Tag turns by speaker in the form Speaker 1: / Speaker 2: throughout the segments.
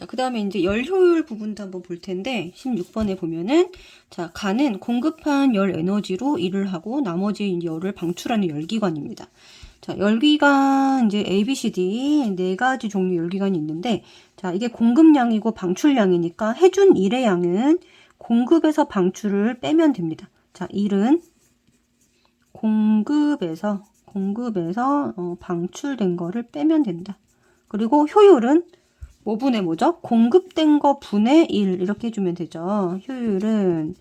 Speaker 1: 자, 그 다음에 이제 열 효율 부분도 한번 볼 텐데, 16번에 보면은, 자, 간은 공급한 열 에너지로 일을 하고 나머지 열을 방출하는 열기관입니다. 자, 열기관 이제 A, B, C, D 네 가지 종류 열기관이 있는데, 자, 이게 공급량이고 방출량이니까 해준 일의 양은 공급에서 방출을 빼면 됩니다. 자, 일은 공급에서 공급에서 어, 방출된 거를 빼면 된다. 그리고 효율은 뭐 분의 뭐죠? 공급된 거 분의 1 이렇게 해주면 되죠. 효율은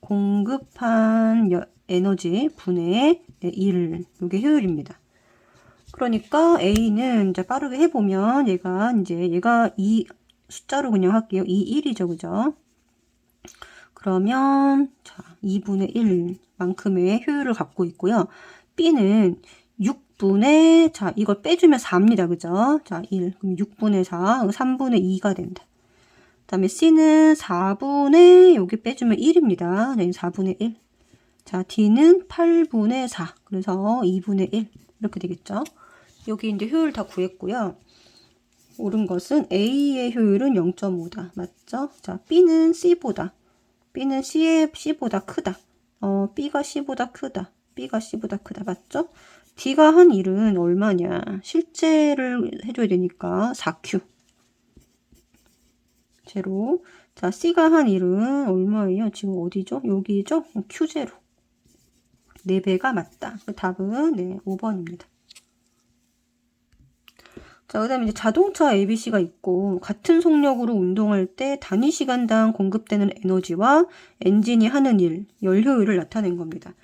Speaker 1: 공급한 여- 에너지 분의 1 이게 효율입니다. 그러니까 A는 이제 빠르게 해보면 얘가 이제 얘가 2 숫자로 그냥 할게요. 2, 1이죠. 그죠? 그러면 자 2분의 1만큼의 효율을 갖고 있고요. B는 6 분의 자 이걸 빼주면 4입니다. 그죠? 자 1. 그럼 6분의 4, 3분의 2가 된다. 그 다음에 C는 4분의 여기 빼주면 1입니다. 네, 4분의 1. 자 D는 8분의 4. 그래서 2분의 1 이렇게 되겠죠. 여기 이제 효율 다 구했고요. 옳은 것은 A의 효율은 0.5다. 맞죠? 자 B는 C보다 B는 C의 C보다 크다. 어, B가 C보다 크다. B가 C보다 크다. 맞죠? D가 한 일은 얼마냐? 실제를 해줘야 되니까 4Q. 제로. 자, C가 한 일은 얼마예요? 지금 어디죠? 여기죠? Q0. 4배가 맞다. 그 답은 네, 5번입니다. 자, 그 다음에 이제 자동차 ABC가 있고, 같은 속력으로 운동할 때 단위 시간당 공급되는 에너지와 엔진이 하는 일, 열 효율을 나타낸 겁니다.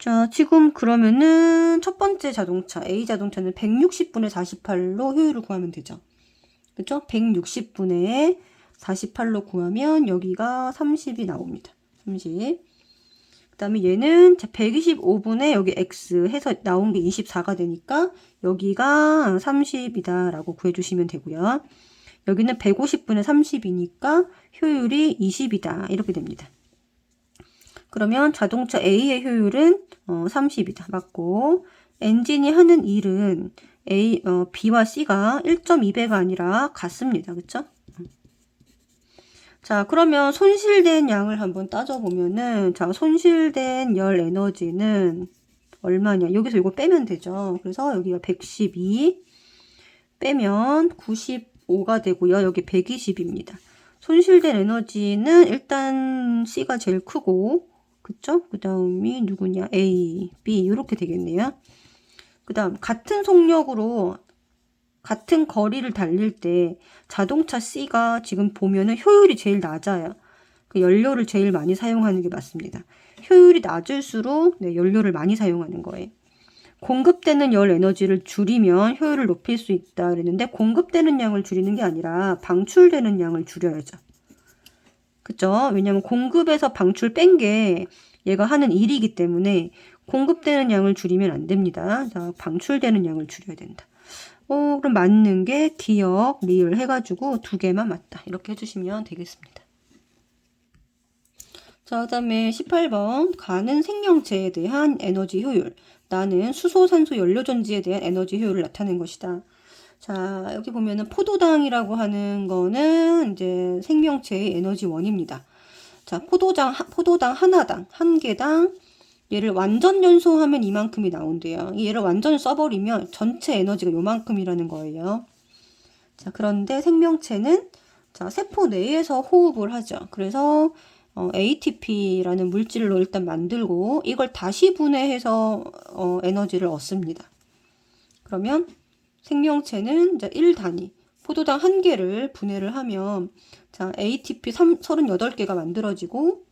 Speaker 1: 자, 지금 그러면은 첫 번째 자동차, A 자동차는 160분의 48로 효율을 구하면 되죠. 그죠? 160분의 48로 구하면 여기가 30이 나옵니다. 30. 그 다음에 얘는 125분의 여기 X 해서 나온 게 24가 되니까 여기가 30이다 라고 구해주시면 되고요. 여기는 150분의 30이니까 효율이 20이다 이렇게 됩니다. 그러면 자동차 A의 효율은 어, 30이다. 맞고 엔진이 하는 일은 A, 어, B와 C가 1.2배가 아니라 같습니다. 그쵸? 자, 그러면 손실된 양을 한번 따져보면은, 자, 손실된 열 에너지는 얼마냐? 여기서 이거 빼면 되죠. 그래서 여기가 112 빼면 95가 되고요. 여기 120입니다. 손실된 에너지는 일단 C가 제일 크고, 그쵸? 그 다음이 누구냐? A, B, 이렇게 되겠네요. 그 다음, 같은 속력으로 같은 거리를 달릴 때 자동차 C가 지금 보면은 효율이 제일 낮아요. 그 연료를 제일 많이 사용하는 게 맞습니다. 효율이 낮을수록 네, 연료를 많이 사용하는 거예요. 공급되는 열 에너지를 줄이면 효율을 높일 수 있다 그랬는데 공급되는 양을 줄이는 게 아니라 방출되는 양을 줄여야죠. 그죠? 왜냐면 공급에서 방출 뺀 게 얘가 하는 일이기 때문에 공급되는 양을 줄이면 안 됩니다. 자, 방출되는 양을 줄여야 된다. 어, 그럼 맞는 게 기억, 리을 해가지고 두 개만 맞다. 이렇게 해주시면 되겠습니다. 자, 그 다음에 18번. 가는 생명체에 대한 에너지 효율. 나는 수소, 산소, 연료 전지에 대한 에너지 효율을 나타낸 것이다. 자, 여기 보면은 포도당이라고 하는 거는 이제 생명체의 에너지원입니다. 자, 포도당, 포도당 하나당, 한 개당 얘를 완전 연소하면 이만큼이 나온대요. 얘를 완전 써버리면 전체 에너지가 요만큼이라는 거예요. 자, 그런데 생명체는 자, 세포 내에서 호흡을 하죠. 그래서 어, ATP라는 물질로 일단 만들고 이걸 다시 분해해서 어, 에너지를 얻습니다. 그러면 생명체는 이제 1단위, 포도당 한 개를 분해를 하면 자, ATP 3, 38개가 만들어지고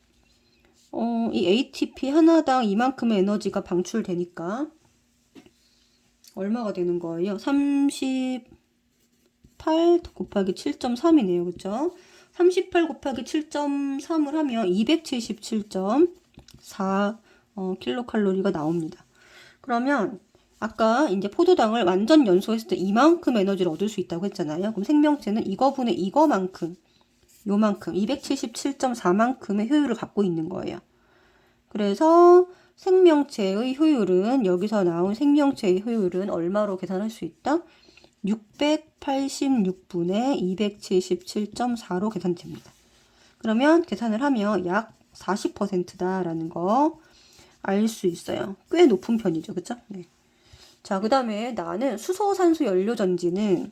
Speaker 1: 어, 이 ATP 하나당 이만큼의 에너지가 방출되니까 얼마가 되는 거예요? 38 곱하기 7.3이네요. 그죠? 38 곱하기 7.3을 하면 277.4 어, 킬로칼로리가 나옵니다. 그러면 아까 이제 포도당을 완전 연소했을 때 이만큼 에너지를 얻을 수 있다고 했잖아요. 그럼 생명체는 이거분의 이거만큼 요만큼 277.4만큼의 효율을 갖고 있는 거예요. 그래서 생명체의 효율은 여기서 나온 생명체의 효율은 얼마로 계산할 수 있다? 686분의 277.4로 계산됩니다. 그러면 계산을 하면 약 40%다라는 거 알 수 있어요. 꽤 높은 편이죠. 그쵸? 네. 자, 그 다음에 나는 수소산소 연료 전지는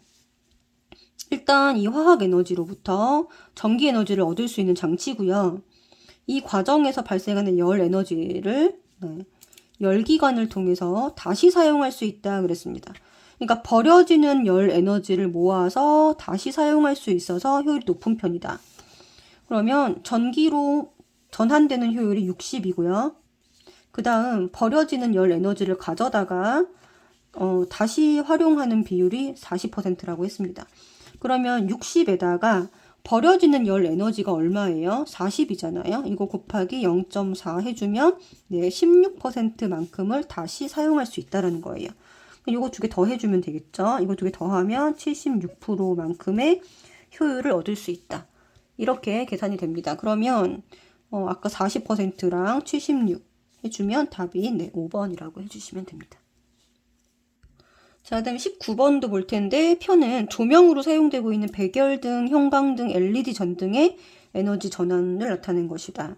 Speaker 1: 일단 이 화학 에너지로부터 전기 에너지를 얻을 수 있는 장치고요. 이 과정에서 발생하는 열 에너지를 네, 열기관을 통해서 다시 사용할 수 있다 그랬습니다. 그러니까 버려지는 열 에너지를 모아서 다시 사용할 수 있어서 효율이 높은 편이다. 그러면 전기로 전환되는 효율이 60이고요. 그 다음 버려지는 열 에너지를 가져다가 어, 다시 활용하는 비율이 40%라고 했습니다. 그러면 60에다가 버려지는 열 에너지가 얼마예요? 40이잖아요. 이거 곱하기 0.4 해주면 네, 16%만큼을 다시 사용할 수 있다는 거예요. 이거 두 개 더 해주면 되겠죠. 이거 두 개 더하면 76%만큼의 효율을 얻을 수 있다. 이렇게 계산이 됩니다. 그러면 어, 아까 40%랑 76 해주면 답이 네, 5번이라고 해주시면 됩니다. 자, 다음 19번도 볼 텐데 표는 조명으로 사용되고 있는 백열등, 형광등, LED 전등의 에너지 전환을 나타낸 것이다.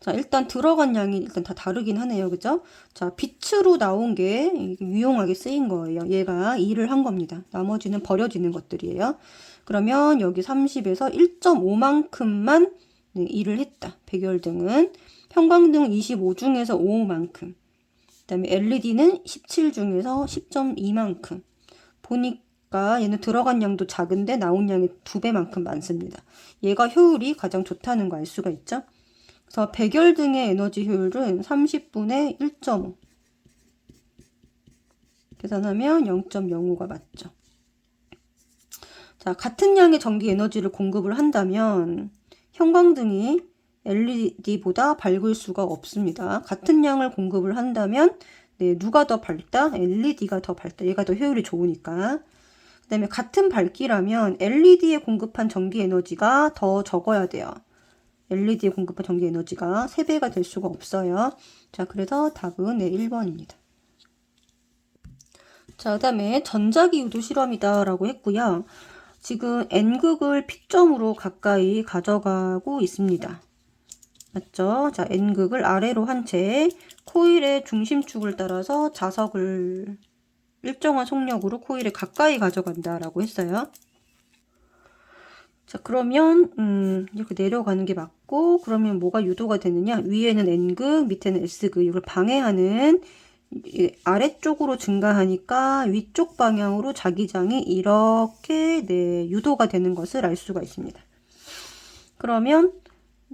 Speaker 1: 자, 일단 들어간 양이 일단 다 다르긴 하네요. 그죠? 자, 빛으로 나온 게 유용하게 쓰인 거예요. 얘가 일을 한 겁니다. 나머지는 버려지는 것들이에요. 그러면 여기 30에서 1.5만큼만 네, 일을 했다. 백열등은 형광등 25 중에서 5만큼. 그다음에 LED는 17 중에서 10.2만큼. 보니까 얘는 들어간 양도 작은데 나온 양이 두 배만큼 많습니다. 얘가 효율이 가장 좋다는 거 알 수가 있죠. 그래서 백열 등의 에너지 효율은 30분의 1.5. 계산하면 0.05가 맞죠. 자, 같은 양의 전기 에너지를 공급을 한다면 형광등이 LED보다 밝을 수가 없습니다. 같은 양을 공급을 한다면 네, 누가 더 밝다? LED가 더 밝다. 얘가 더 효율이 좋으니까. 그 다음에 같은 밝기라면 LED에 공급한 전기 에너지가 더 적어야 돼요. LED에 공급한 전기 에너지가 3배가 될 수가 없어요. 자, 그래서 답은 네, 1번입니다. 자, 그 다음에 전자기후도 실험이다 라고 했고요. 지금 N극을 P점으로 가까이 가져가고 있습니다. 맞죠? 자, N극을 아래로 한 채 코일의 중심축을 따라서 자석을 일정한 속력으로 코일에 가까이 가져간다라고 했어요. 자, 그러면 음, 이렇게 내려가는 게 맞고 그러면 뭐가 유도가 되느냐? 위에는 N극, 밑에는 S극 이걸 방해하는 아래쪽으로 증가하니까 위쪽 방향으로 자기장이 이렇게 네, 유도가 되는 것을 알 수가 있습니다. 그러면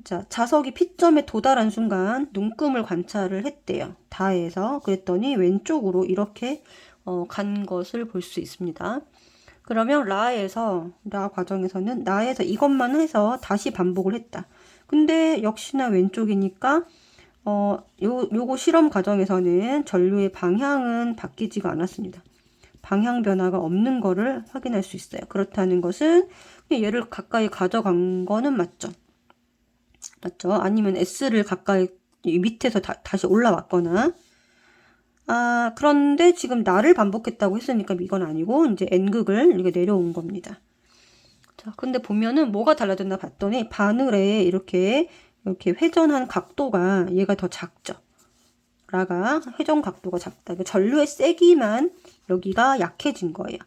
Speaker 1: 자, 자석이 P점에 도달한 순간 눈금을 관찰을 했대요. 다해서 그랬더니 왼쪽으로 이렇게 어, 간 것을 볼 수 있습니다. 그러면 라에서 라 과정에서는 라에서 이것만 해서 다시 반복을 했다. 근데 역시나 왼쪽이니까 어, 요, 요거 실험 과정에서는 전류의 방향은 바뀌지가 않았습니다. 방향 변화가 없는 거를 확인할 수 있어요. 그렇다는 것은 얘를 가까이 가져간 거는 맞죠. 맞죠? 아니면 S를 가까이 밑에서 다, 다시 올라왔거나 아 그런데 지금 나를 반복했다고 했으니까 이건 아니고 이제 N극을 이렇게 내려온 겁니다. 자 근데 보면은 뭐가 달라졌나 봤더니 바늘에 이렇게 이렇게 회전한 각도가 얘가 더 작죠. 라가 회전 각도가 작다. 전류의 세기만 여기가 약해진 거예요.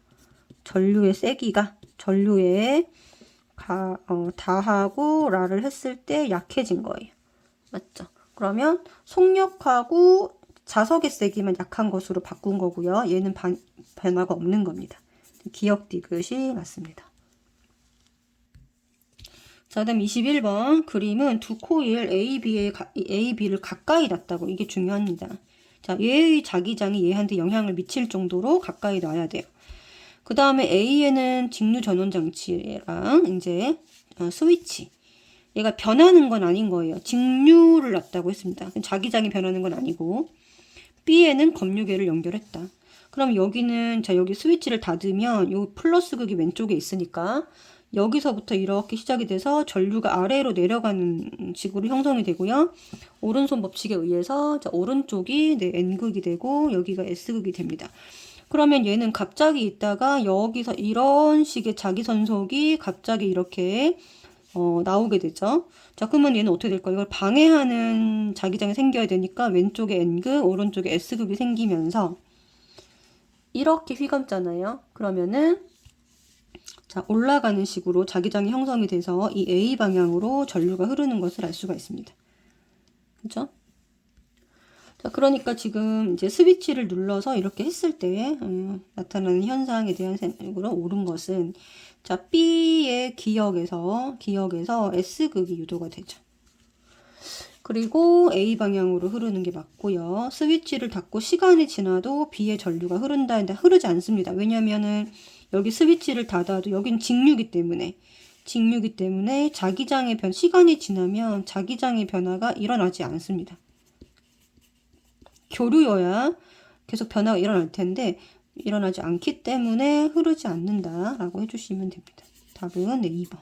Speaker 1: 전류의 세기가 전류의 가, 어, 다하고 라를 했을 때 약해진 거예요. 맞죠? 그러면 속력하고 자석의 세기만 약한 것으로 바꾼 거고요. 얘는 반, 변화가 없는 겁니다. 기억 디귿이 맞습니다. 자, 다음 21번 그림은 두 코일 A, B의 A, B를 가까이 놨다고 이게 중요합니다. 자, 얘의 자기장이 얘한테 영향을 미칠 정도로 가까이 놔야 돼요. 그 다음에 A에는 직류 전원 장치랑 이제 어, 스위치. 얘가 변하는 건 아닌 거예요. 직류를 놨다고 했습니다. 자기장이 변하는 건 아니고 B에는 검유계를 연결했다. 그럼 여기는 자 여기 스위치를 닫으면 요 플러스 극이 왼쪽에 있으니까 여기서부터 이렇게 시작이 돼서 전류가 아래로 내려가는 식으로 형성이 되고요. 오른손 법칙에 의해서 자, 오른쪽이 네, N극이 되고 여기가 S극이 됩니다. 그러면 얘는 갑자기 있다가 여기서 이런 식의 자기 선속이 갑자기 이렇게 어, 나오게 되죠. 자, 그러면 얘는 어떻게 될까요? 이걸 방해하는 자기장이 생겨야 되니까 왼쪽에 N극, 오른쪽에 S극이 생기면서 이렇게 휘감잖아요. 그러면은 자, 올라가는 식으로 자기장이 형성이 돼서 이 A 방향으로 전류가 흐르는 것을 알 수가 있습니다. 그죠? 자, 그러니까 지금 이제 스위치를 눌러서 이렇게 했을 때 음, 나타나는 현상에 대한 생각으로 옳은 것은 자, B의 기역에서 기역에서 S극이 유도가 되죠. 그리고 A 방향으로 흐르는 게 맞고요. 스위치를 닫고 시간이 지나도 B의 전류가 흐른다 했는데 흐르지 않습니다. 왜냐면은 여기 스위치를 닫아도 여긴 직류기 때문에 직류기 때문에 자기장의 변 시간이 지나면 자기장의 변화가 일어나지 않습니다. 교류여야 계속 변화가 일어날 텐데 일어나지 않기 때문에 흐르지 않는다 라고 해주시면 됩니다. 답은 네, 2번.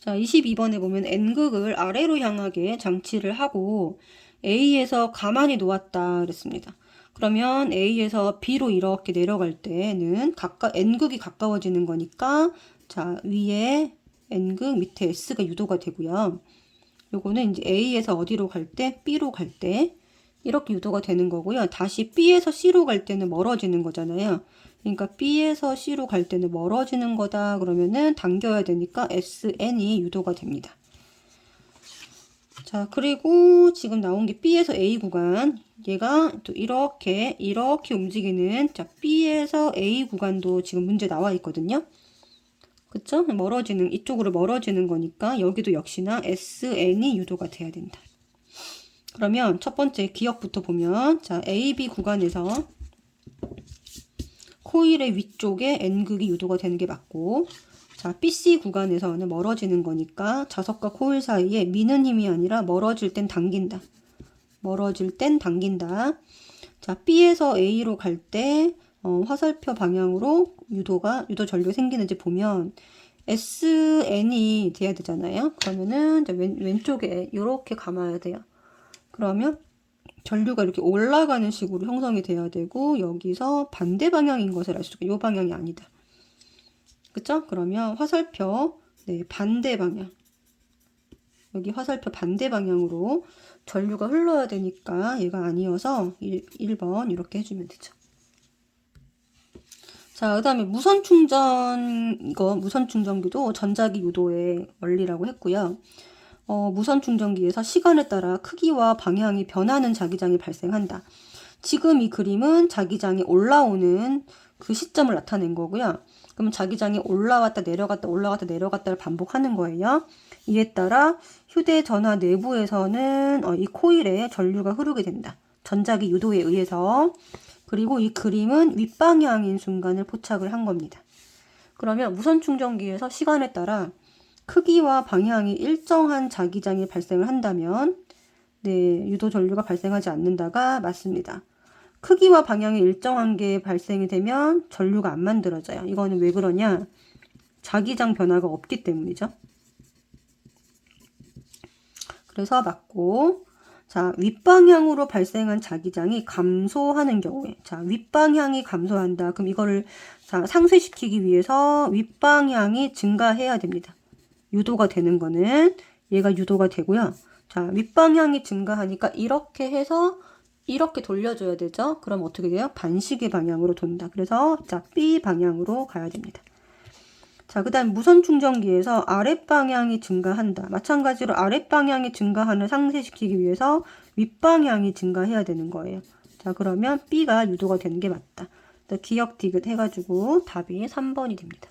Speaker 1: 자, 22번에 보면 N극을 아래로 향하게 장치를 하고 A에서 가만히 놓았다 그랬습니다. 그러면 A에서 B로 이렇게 내려갈 때는 가까 N극이 가까워지는 거니까 자, 위에 N극 밑에 S가 유도가 되고요. 요거는 이제 A에서 어디로 갈 때 B로 갈 때 이렇게 유도가 되는 거고요. 다시 B에서 C로 갈 때는 멀어지는 거잖아요. 그러니까 B에서 C로 갈 때는 멀어지는 거다 그러면은 당겨야 되니까 SN이 유도가 됩니다. 자, 그리고 지금 나온 게 B에서 A 구간. 얘가 또 이렇게, 이렇게 움직이는, 자, B에서 A 구간도 지금 문제 나와 있거든요. 그쵸? 멀어지는, 이쪽으로 멀어지는 거니까 여기도 역시나 SN이 유도가 돼야 된다. 그러면 첫 번째 기억부터 보면, 자, AB 구간에서 코일의 위쪽에 N극이 유도가 되는 게 맞고, 자, BC 구간에서는 멀어지는 거니까 자석과 코일 사이에 미는 힘이 아니라 멀어질 땐 당긴다. 멀어질 땐 당긴다. 자, B에서 A로 갈 때 어, 화살표 방향으로 유도가 유도 전류가 생기는지 보면 SN이 돼야 되잖아요. 그러면은 왼, 왼쪽에 이렇게 감아야 돼요. 그러면 전류가 이렇게 올라가는 식으로 형성이 돼야 되고 여기서 반대 방향인 것을 알 수 있고 이 방향이 아니다. 그쵸? 그러면 화살표 네, 반대 방향 여기 화살표 반대 방향으로 전류가 흘러야 되니까 얘가 아니어서 1, 1번 이렇게 해주면 되죠. 자, 그 다음에 무선 충전, 이거 무선 충전기도 전자기 유도의 원리라고 했고요. 어, 무선 충전기에서 시간에 따라 크기와 방향이 변하는 자기장이 발생한다. 지금 이 그림은 자기장이 올라오는 그 시점을 나타낸 거고요. 그러면 자기장이 올라왔다 내려갔다 올라갔다 내려갔다를 반복하는 거예요. 이에 따라 휴대전화 내부에서는 어, 이 코일에 전류가 흐르게 된다. 전자기 유도에 의해서. 그리고 이 그림은 윗방향인 순간을 포착을 한 겁니다. 그러면 무선 충전기에서 시간에 따라 크기와 방향이 일정한 자기장이 발생을 한다면 네, 유도 전류가 발생하지 않는다가 맞습니다. 크기와 방향이 일정한 게 발생이 되면 전류가 안 만들어져요. 이거는 왜 그러냐? 자기장 변화가 없기 때문이죠. 그래서 맞고 자, 윗방향으로 발생한 자기장이 감소하는 경우에 자, 윗방향이 감소한다. 그럼 이거를 자, 상쇄시키기 위해서 윗방향이 증가해야 됩니다. 유도가 되는 거는 얘가 유도가 되고요. 자, 윗방향이 증가하니까 이렇게 해서 이렇게 돌려줘야 되죠. 그럼 어떻게 돼요? 반시계 방향으로 돈다. 그래서 자, B 방향으로 가야 됩니다. 자, 그 다음 무선 충전기에서 아랫방향이 증가한다. 마찬가지로 아랫방향이 증가하는 상쇄시키기 위해서 윗방향이 증가해야 되는 거예요. 자, 그러면 B가 유도가 되는 게 맞다. 기억 디귿 해가지고 답이 3번이 됩니다.